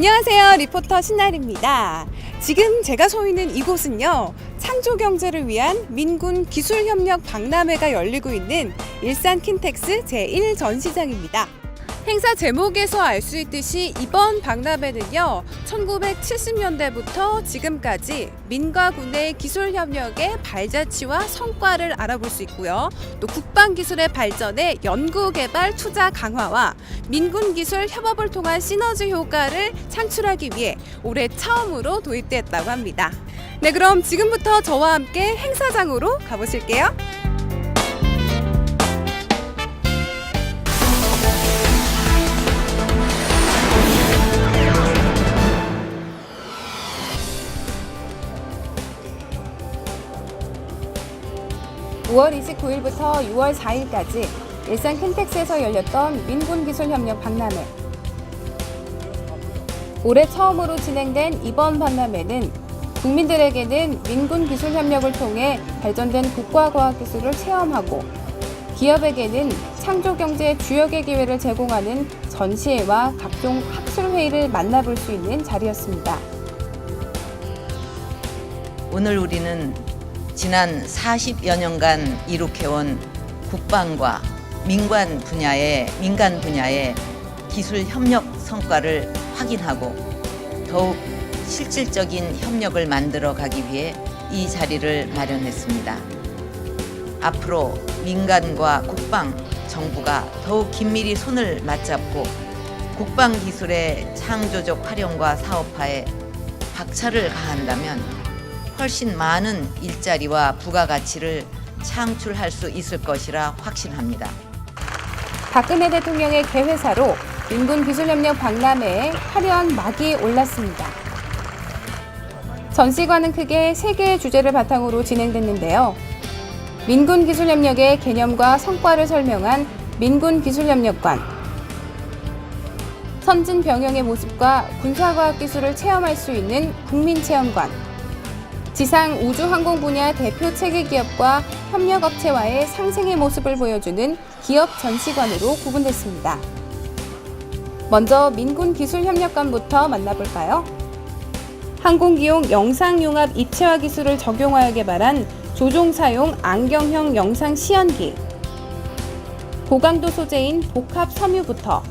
안녕하세요. 리포터 신날입니다. 지금 제가 서 있는 이곳은요. 창조 경제를 위한 민군 기술협력 박람회가 열리고 있는 일산 킨텍스 제1전시장입니다. 행사 제목에서 알 수 있듯이 이번 박람회는요, 1970년대부터 지금까지 민과 군의 기술 협력의 발자취와 성과를 알아볼 수 있고요. 또 국방 기술의 발전에 연구 개발 투자 강화와 민군 기술 협업을 통한 시너지 효과를 창출하기 위해 올해 처음으로 도입됐다고 합니다. 네, 그럼 지금부터 저와 함께 행사장으로 가보실게요. (5월 29일부터 6월 4일까지) 일산 킨텍스에서 열렸던 민군기술협력 박람회 올해 처음으로 진행된 이번 박람회는 국민들에게는 민군 기술 협력을 통해 발전된 국가 과학 기술을 체험하고 기업에게는 창조 경제의 주역의 기회를 제공하는 전시회와 각종 학술 회의를 만나볼 수 있는 자리였습니다. 오늘 우리는 지난 40여 년간 이룩해온 국방과 민관 분야의 민간 분야의 기술 협력 성과를 확인하고 더욱 실질적인 협력을 만들어 가기 위해 이 자리를 마련했습니다. 앞으로 민간과 국방, 정부가 더욱 긴밀히 손을 맞잡고 국방 기술의 창조적 활용과 사업화에 박차를 가한다면 훨씬 많은 일자리와 부가가치를 창출할 수 있을 것이라 확신합니다. 박근혜 대통령의 개회사로 민군기술협력 박람회에 화려한 막이 올랐습니다. 전시관은 크게 세 개의 주제를 바탕으로 진행됐는데요. 민군 기술협력의 개념과 성과를 설명한 민군 기술협력관, 선진 병영의 모습과 군사과학 기술을 체험할 수 있는 국민체험관, 지상 우주항공 분야 대표 체계 기업과 협력업체와의 상생의 모습을 보여주는 기업 전시관으로 구분됐습니다. 먼저 민군기술협력관부터 만나볼까요? 항공기용 영상융합 입체화 기술을 적용하여 개발한 조종사용 안경형 영상 시연기 고강도 소재인 복합 섬유부터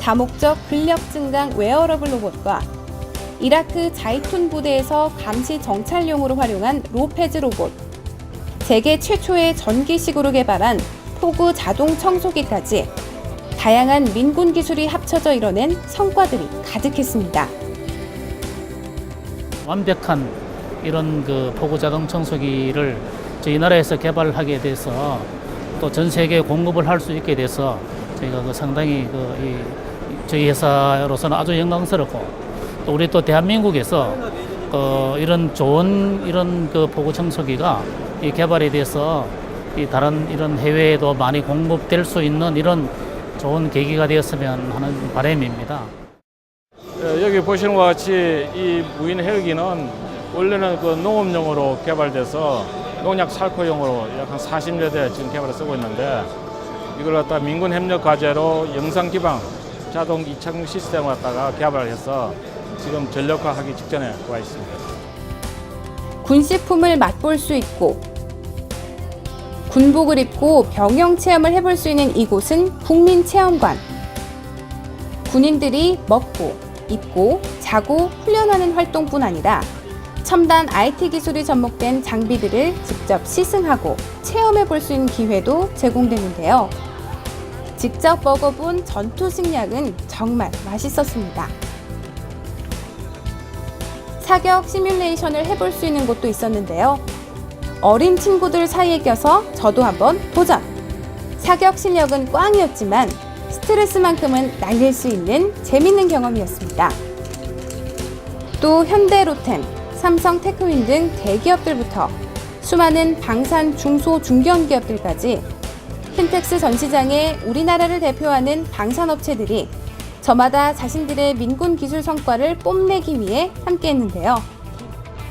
다목적 근력 증강 웨어러블 로봇과 이라크 자이툰 부대에서 감시 정찰용으로 활용한 로페즈 로봇 세계 최초의 전기식으로 개발한 포구 자동 청소기까지 다양한 민군 기술이 합쳐져 이뤄낸 성과들이 가득했습니다. 완벽한 이런 그 포구 자동 청소기를 저희 나라에서 개발하게 돼서 또 전 세계에 공급을 할 수 있게 돼서 저희가 그 상당히 그 이, 저희 회사로서는 아주 영광스럽고 또 우리 또 대한민국에서 어, 이런 좋은 이런 그 포구 청소기가 이 개발이 돼서 이 다른 이런 해외에도 많이 공급될 수 있는 이런 좋은 계기가 되었으면 하는 바람입니다. 예, 여기 보시는 것 같이 이 무인 헬기는 원래는 그 농업용으로 개발돼서 농약 살포용으로 약 한 40여 대 지금 개발을 쓰고 있는데 이걸 갖다 민군 협력 과제로 영상 기반 자동 이착륙 시스템을 갖다가 개발해서 지금 전력화하기 직전에 와 있습니다. 군식품을 맛볼 수 있고 군복을 입고 병영 체험을 해볼 수 있는 이곳은 국민체험관. 군인들이 먹고 입고 자고 훈련하는 활동뿐 아니라 첨단 IT 기술이 접목된 장비들을 직접 시승하고 체험해 볼 수 있는 기회도 제공되는데요. 직접 먹어본 전투 식량은 정말 맛있었습니다. 사격 시뮬레이션을 해볼 수 있는 곳도 있었는데요. 어린 친구들 사이에 껴서 저도 한번 도전! 사격 실력은 꽝이었지만 스트레스만큼은 날릴 수 있는 재밌는 경험이었습니다. 또 현대로템, 삼성 테크윈 등 대기업들부터 수많은 방산 중소 중견 기업들까지 킨텍스 전시장에 우리나라를 대표하는 방산업체들이 저마다 자신들의 민군 기술 성과를 뽐내기 위해 함께했는데요.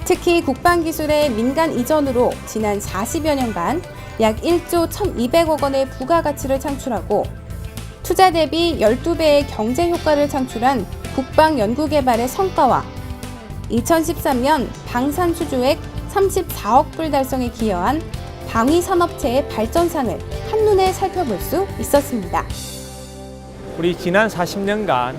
특히 국방 기술의 민간 이전으로 지난 40여 년간 약 1조 1,200억 원의 부가가치를 창출하고 투자 대비 12배의 경제 효과를 창출한 국방 연구개발의 성과와 2013년 방산 수주액 34억 불 달성에 기여한 방위 산업체의 발전상을 한눈에 살펴볼 수 있었습니다. 우리 지난 40년간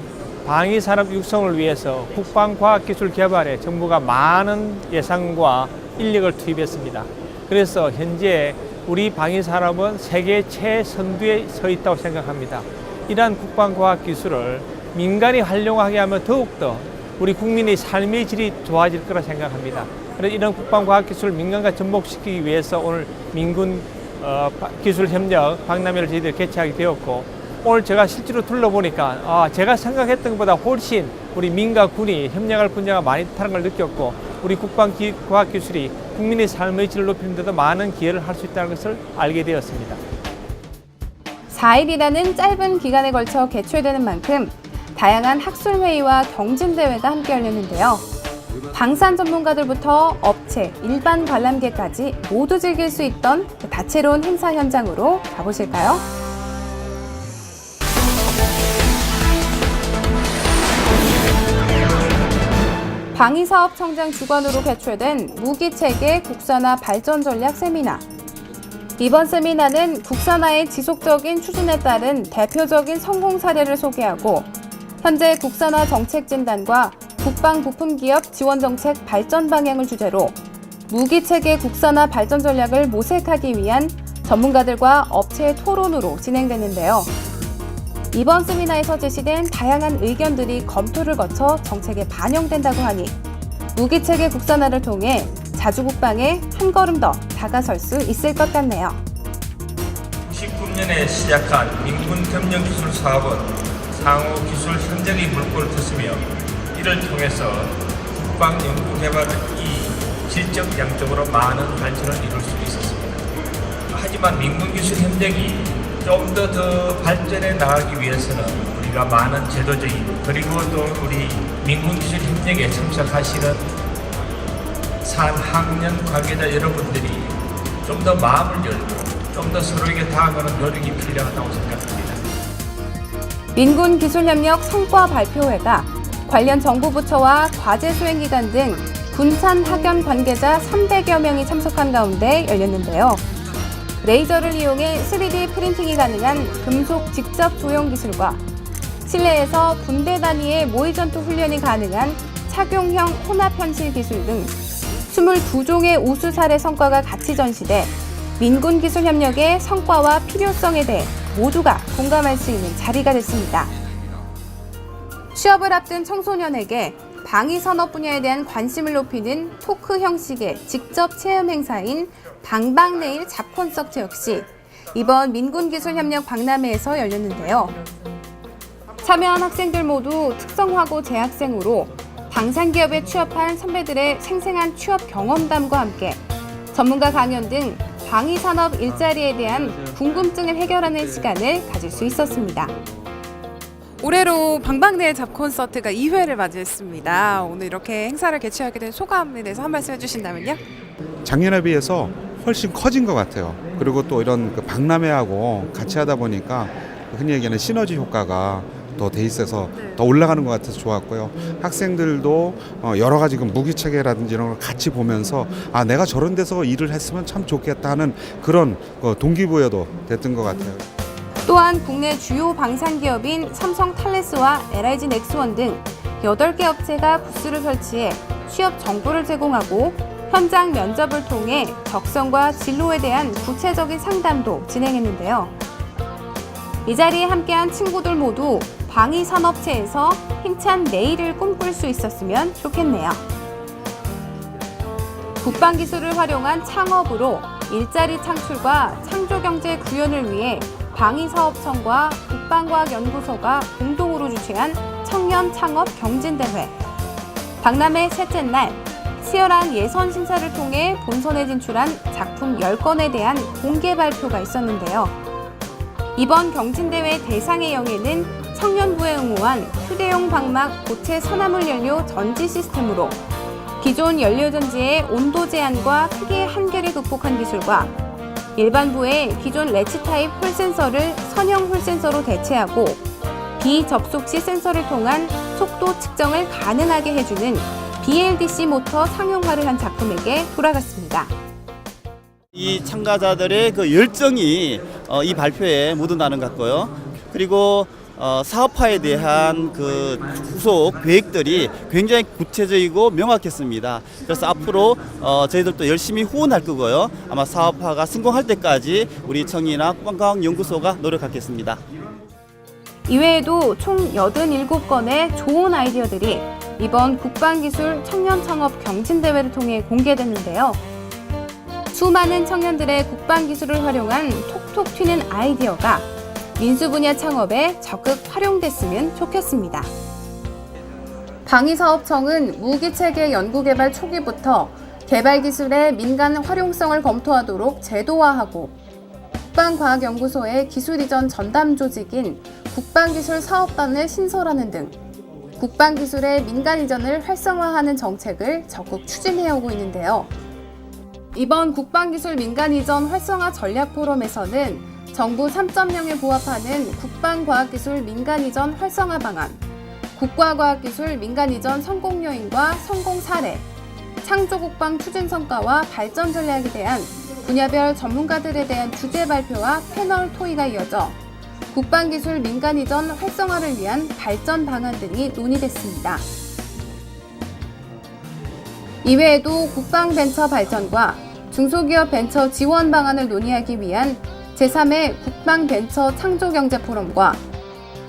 방위 산업 육성을 위해서 국방 과학 기술 개발에 정부가 많은 예산과 인력을 투입했습니다. 그래서 현재 우리 방위 산업은 세계 최선두에 서 있다고 생각합니다. 이러한 국방 과학 기술을 민간이 활용하게 하면 더욱더 우리 국민의 삶의 질이 좋아질 거라 생각합니다. 그래서 이런 국방 과학 기술을 민간과 접목시키기 위해서 오늘 민군 어, 바- 기술 협력 박람회를 저희들이 개최하게 되었고 오늘 제가 실제로 둘러보니까 아, 제가 생각했던 것보다 훨씬 우리 민과 군이 협력할 분야가 많다는 걸 느꼈고 우리 국방 기, 과학 기술이 국민의 삶의 질을 높이는 데도 많은 기여를 할 수 있다는 것을 알게 되었습니다. 4일이라는 짧은 기간에 걸쳐 개최되는 만큼 다양한 학술회의와 경진대회가 함께 열렸는데요. 방산 전문가들부터 업체, 일반 관람객까지 모두 즐길 수 있던 그 다채로운 행사 현장으로 가보실까요? 방위사업청장 주관으로 개최된 무기체계 국산화 발전 전략 세미나. 이번 세미나는 국산화의 지속적인 추진에 따른 대표적인 성공 사례를 소개하고 현재 국산화 정책 진단과 국방 부품 기업 지원 정책 발전 방향을 주제로 무기 체계 국산화 발전 전략을 모색하기 위한 전문가들과 업체의 토론으로 진행되는데요. 이번 세미나에서 제시된 다양한 의견들이 검토를 거쳐 정책에 반영된다고 하니 무기 체계 국산화를 통해 자주 국방에 한 걸음 더 다가설 수 있을 것 같네요. 19년에 시작한 민군 협력 기술 사업은 상호 기술 현장의 물꼬를 텄으며 이를 통해서 국방 연구 개발이 질적 양적으로 많은 발전을 이룰 수 있었습니다. 하지만 민군 기술 협력이 좀 더 더 발전해 나가기 위해서는 우리가 많은 제도적인 그리고 또 우리 민군 기술 협력에 참석하시는 산학년 관계자 여러분들이 좀 더 마음을 열고 좀 더 서로에게 다가가는 노력이 필요하다고 생각합니다. 민군 기술협력 성과 발표회가 관련 정부 부처와 과제 수행 기관 등 군산 학연 관계자 300여 명이 참석한 가운데 열렸는데요. 레이저를 이용해 3D 프린팅이 가능한 금속 직접 조형 기술과 실내에서 분대 단위의 모의 전투 훈련이 가능한 착용형 혼합 현실 기술 등 22종의 우수 사례 성과가 같이 전시돼 민군 기술 협력의 성과와 필요성에 대해 모두가 공감할 수 있는 자리가 됐습니다. 취업을 앞둔 청소년에게 방위 산업 분야에 대한 관심을 높이는 토크 형식의 직접 체험 행사인 방방내일 잡 콘서트 역시 이번 민군기술협력 박람회에서 열렸는데요. 참여한 학생들 모두 특성화고 재학생으로 방산기업에 취업한 선배들의 생생한 취업 경험담과 함께 전문가 강연 등 방위 산업 일자리에 대한 궁금증을 해결하는 시간을 가질 수 있었습니다. 올해로 방방내일 잡 콘서트가 2회를 맞이했습니다. 오늘 이렇게 행사를 개최하게 된 소감에 대해서 한 말씀 해주신다면요? 작년에 비해서 훨씬 커진 것 같아요. 그리고 또 이런 그 박람회하고 같이 하다 보니까 흔히 얘기하는 시너지 효과가 더 돼 있어서 더 올라가는 것 같아서 좋았고요. 학생들도 어, 여러 가지 그 무기 체계라든지 이런 걸 같이 보면서 아 내가 저런 데서 일을 했으면 참 좋겠다 하는 그런 그 동기부여도 됐던 것 같아요. 또한 국내 주요 방산 기업인 삼성 탈레스와 LIG 넥스원 등 8개 업체가 부스를 설치해 취업 정보를 제공하고 현장 면접을 통해 적성과 진로에 대한 구체적인 상담도 진행했는데요. 이 자리에 함께한 친구들 모두 방위 산업체에서 힘찬 내일을 꿈꿀 수 있었으면 좋겠네요. 국방 기술을 활용한 창업으로 일자리 창출과 창조 경제 구현을 위해 방위사업청과 국방과학연구소가 공동으로 주최한 청년 창업 경진대회. 박람회 셋째 날 치열한 예선 심사를 통해 본선에 진출한 작품 10건에 대한 공개 발표가 있었는데요. 이번 경진대회 대상의 영예는 청년부에 응모한 휴대용 방막 고체 산화물 연료 전지 시스템으로 기존 연료전지의 온도 제한과 크기의 한계를 극복한 기술과 일반부의 기존 레치 타입 홀 센서를 선형 홀 센서로 대체하고 비접속 시 센서를 통한 속도 측정을 가능하게 해주는 BLDC 모터 상용화를 한 작품에게 돌아갔습니다. 이 참가자들의 그 열정이 어, 이 발표에 묻어나는 것 같고요. 그리고 어, 사업화에 대한 그 후속 계획들이 굉장히 구체적이고 명확했습니다. 그래서 앞으로 어, 저희들도 열심히 후원할 거고요. 아마 사업화가 성공할 때까지 우리 청이나 관광연구소가 노력하겠습니다. 이외에도 총 87건의 좋은 아이디어들이 이번 국방기술 청년 창업 경진대회를 통해 공개됐는데요. 수많은 청년들의 국방기술을 활용한 톡톡 튀는 아이디어가 민수 분야 창업에 적극 활용됐으면 좋겠습니다. 방위사업청은 무기체계 연구개발 초기부터 개발기술의 민간 활용성을 검토하도록 제도화하고 국방과학연구소의 기술이전 전담 조직인 국방기술사업단을 신설하는 등 국방 기술의 민간 이전을 활성화하는 정책을 적극 추진해오고 있는데요. 이번 국방기술 민간 이전 활성화 전략 포럼에서는 정부 3.0에 부합하는 국방과학기술 민간 이전 활성화 방안, 국가과학기술 민간 이전 성공 요인과 성공 사례, 창조국방 추진 성과와 발전 전략에 대한 분야별 전문가들에 대한 주제 발표와 패널 토의가 이어져 국방기술 민간 이전 활성화를 위한 발전 방안 등이 논의됐습니다. 이외에도 국방 벤처 발전과 중소기업 벤처 지원 방안을 논의하기 위한 제3회 국방 벤처 창조 경제 포럼과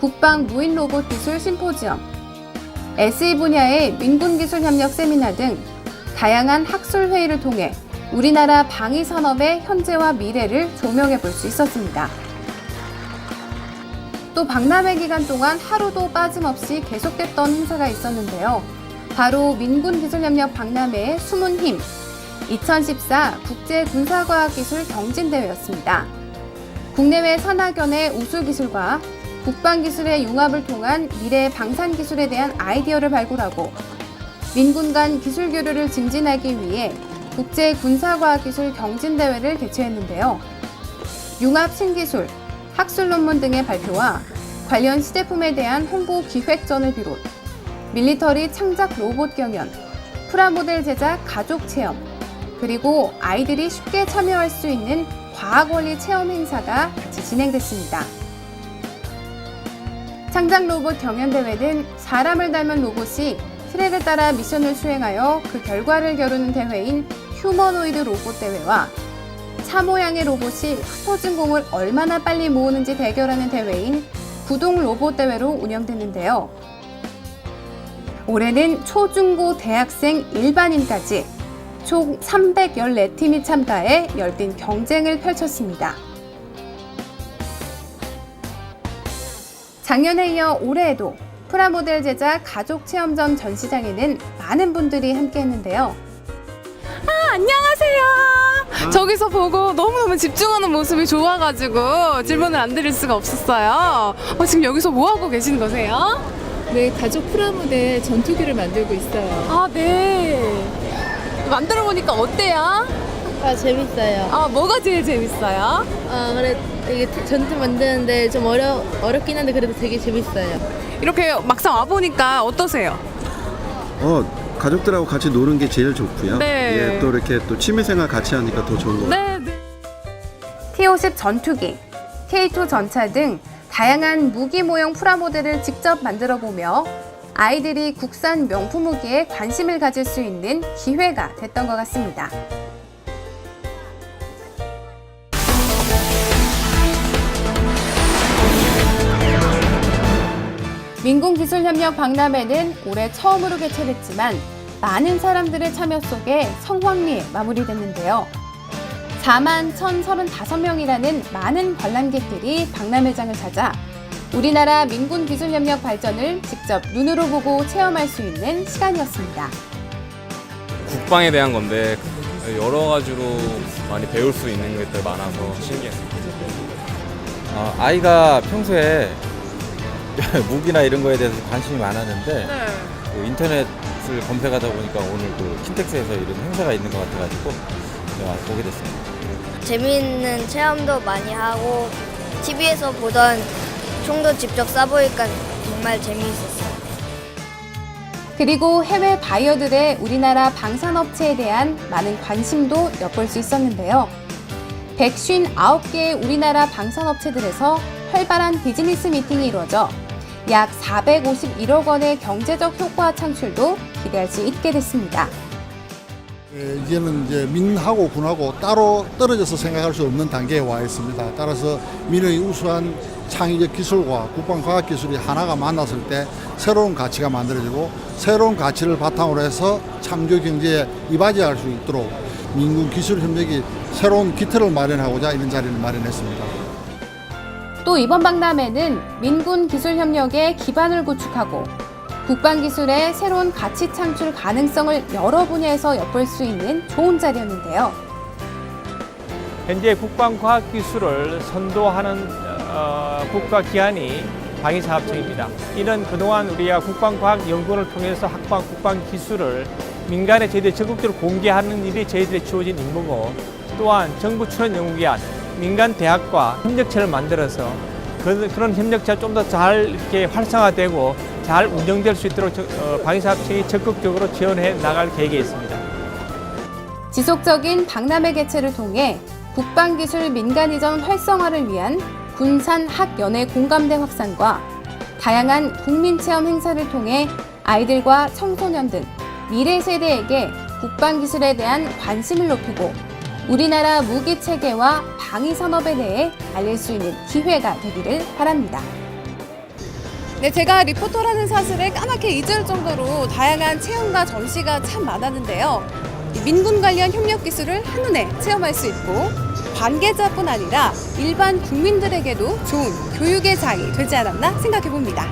국방 무인 로봇 기술 심포지엄, SE 분야의 민군 기술 협력 세미나 등 다양한 학술 회의를 통해 우리나라 방위 산업의 현재와 미래를 조명해 볼 수 있었습니다. 또 박람회 기간 동안 하루도 빠짐없이 계속됐던 행사가 있었는데요. 바로 민군 기술협력 박람회의 숨은 힘 2014 국제 군사과학기술 경진대회였습니다. 국내외 산학연의 우수기술과 국방기술의 융합을 통한 미래 방산기술에 대한 아이디어를 발굴하고 민군 간 기술 교류를 증진하기 위해 국제 군사과학기술 경진대회를 개최했는데요. 융합 신기술, 학술 논문 등의 발표와 관련 시제품에 대한 홍보 기획전을 비롯 밀리터리 창작 로봇 경연, 프라모델 제작 가족 체험, 그리고 아이들이 쉽게 참여할 수 있는 과학 원리 체험 행사가 같이 진행됐습니다. 창작 로봇 경연 대회는 사람을 닮은 로봇이 트랙을 따라 미션을 수행하여 그 결과를 겨루는 대회인 휴머노이드 로봇 대회와 차 모양의 로봇이 흩어진 공을 얼마나 빨리 모으는지 대결하는 대회인 구동 로봇 대회로 운영됐는데요. 올해는 초중고 대학생 일반인까지 총 314팀이 참가해 열띤 경쟁을 펼쳤습니다. 작년에 이어 올해에도 프라모델 제작 가족 체험전 전시장에는 많은 분들이 함께했는데요. 아, 안녕하세요. 저기서 보고 너무너무 집중하는 모습이 좋아가지고 질문을 안 드릴 수가 없었어요. 어, 지금 여기서 뭐 하고 계신 거세요? 네, 가족 프라모델 전투기를 만들고 있어요. 아, 네. 만들어 보니까 어때요? 아, 재밌어요. 아, 뭐가 제일 재밌어요? 아, 그래, 이게 전투 만드는데 좀 어려, 어렵긴 한데 그래도 되게 재밌어요. 이렇게 막상 와보니까 어떠세요? 어 가족들하고 같이 노는 게 제일 좋고요. 네. 예, 또 이렇게 또 취미생활 같이 하니까 더 좋은 것 같아요. 네, 네. T50 전투기, K2 전차 등 다양한 무기 모형 프라모델을 직접 만들어 보며 아이들이 국산 명품 무기에 관심을 가질 수 있는 기회가 됐던 것 같습니다. 민군기술협력 박람회는 올해 처음으로 개최됐지만 많은 사람들의 참여 속에 성황리에 마무리됐는데요. 4만 1,035명이라는 많은 관람객들이 박람회장을 찾아 우리나라 민군 기술협력 발전을 직접 눈으로 보고 체험할 수 있는 시간이었습니다. 국방에 대한 건데 여러 가지로 많이 배울 수 있는 것들 많아서 신기했습니다. 어, 아이가 평소에 무기나 이런 거에 대해서 관심이 많았는데 그 인터넷 을 검색하다 보니까 오늘 그 킨텍스에서 이런 행사가 있는 것 같아가지고 제가 보게 됐습니다. 재미있는 체험도 많이 하고 TV에서 보던 총도 직접 쏴보니까 정말 재미있었어요. 그리고 해외 바이어들의 우리나라 방산업체에 대한 많은 관심도 엿볼 수 있었는데요. 159개의 우리나라 방산업체들에서 활발한 비즈니스 미팅이 이루어져 약 451억 원의 경제적 효과 창출도 기대할 수 있게 됐습니다. 예, 이제는 이제 민하고 군하고 따로 떨어져서 생각할 수 없는 단계에 와 있습니다. 따라서 민의 우수한 창의적 기술과 국방과학 기술이 하나가 만났을 때 새로운 가치가 만들어지고 새로운 가치를 바탕으로 해서 창조 경제에 이바지할 수 있도록 민군 기술 협력이 새로운 기틀을 마련하고자 이런 자리를 마련했습니다. 또 이번 박람회는 민군 기술 협력의 기반을 구축하고 국방 기술의 새로운 가치 창출 가능성을 여러 분야에서 엿볼 수 있는 좋은 자리였는데요. 현재 국방 과학 기술을 선도하는 어, 국가 기관이 방위사업청입니다. 이는 그동안 우리가 국방과학연구원을 통해서 학방 국방 기술을 민간에 저희들이 적극적으로 공개하는 일이 저희들의 주어진 임무고 또한 정부 출연 연구기관, 민간 대학과 협력체를 만들어서 그, 그런 협력체가 좀 더 잘 이렇게 활성화되고 잘 운영될 수 있도록 저- 어, 방위사업청이 적극적으로 지원해 나갈 계획에 있습니다. 지속적인 박람회 개최를 통해 국방기술 민간이전 활성화를 위한 군산 학연의 공감대 확산과 다양한 국민체험 행사를 통해 아이들과 청소년 등 미래 세대에게 국방기술에 대한 관심을 높이고 우리나라 무기 체계와 방위 산업에 대해 알릴 수 있는 기회가 되기를 바랍니다. 네, 제가 리포터라는 사실을 까맣게 잊을 정도로 다양한 체험과 전시가 참 많았는데요. 이 민군 관련 협력 기술을 한눈에 체험할 수 있고 관계자뿐 아니라 일반 국민들에게도 좋은 교육의 장이 되지 않았나 생각해 봅니다.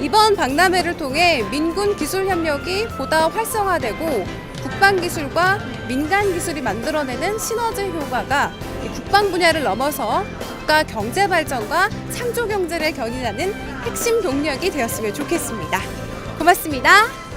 이번 박람회를 통해 민군 기술 협력이 보다 활성화되고 국방 기술과 민간 기술이 만들어내는 시너지 효과가 이 국방 분야를 넘어서 국가 경제 발전과 창조 경제를 견인하는 핵심 동력이 되었으면 좋겠습니다. 고맙습니다.